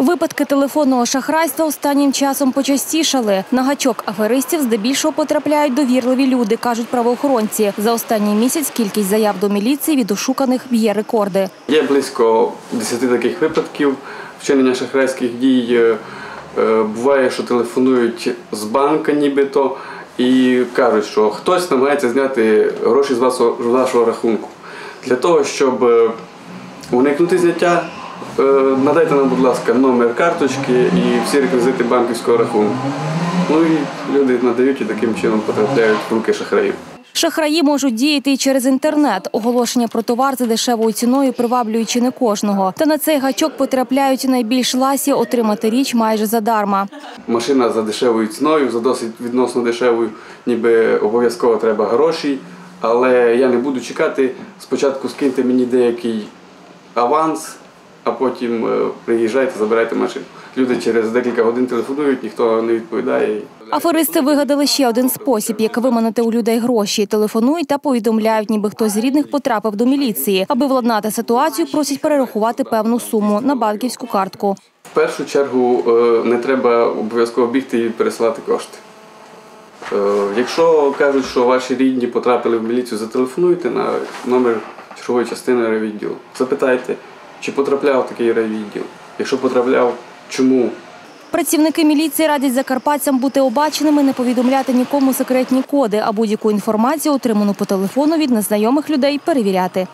Випадки телефонного шахрайства останнім часом почастішали. На гачок аферистів здебільшого потрапляють довірливі люди, кажуть правоохоронці. За останній місяць кількість заяв до міліції від ошуканих б'є рекорди. Є близько 10 таких випадків вчинення шахрайських дій. Е, е, Буває, що телефонують з банка нібито і кажуть, що хтось намагається зняти гроші з вашого, рахунку. Для того, щоб е, уникнути зняття, надайте нам, будь ласка, номер карточки і всі реквізити банківського рахунку. Ну і люди надають і таким чином потрапляють в руки шахраїв. Шахраї можуть діяти і через інтернет. Оголошення про товар за дешевою ціною приваблюючи не кожного. Та на цей гачок потрапляють найбільш ласі отримати річ майже задарма. Машина за дешевою ціною, за досить відносно дешевою, ніби обов'язково треба гроші. Але я не буду чекати. Спочатку скиньте мені деякий аванс, а потім е, приїжджайте, забирайте машину. Люди через декілька годин телефонують, ніхто не відповідає. Аферисти вигадали ще один спосіб, як виманити у людей гроші. Телефонують та повідомляють, ніби хтось з рідних потрапив до міліції. Аби владнати ситуацію, просять перерахувати певну суму на банківську картку. В першу чергу е, не треба обов'язково бігти і пересилати кошти. Е, Якщо кажуть, що ваші рідні потрапили в міліцію, зателефонуйте на номер чергової частини райвідділу. Запитайте, чи потрапляв такий райвідділ. Якщо потрапляв, чому? Працівники міліції радять закарпатцям бути обаченими, не повідомляти нікому секретні коди, а будь-яку інформацію, отриману по телефону від незнайомих людей, перевіряти.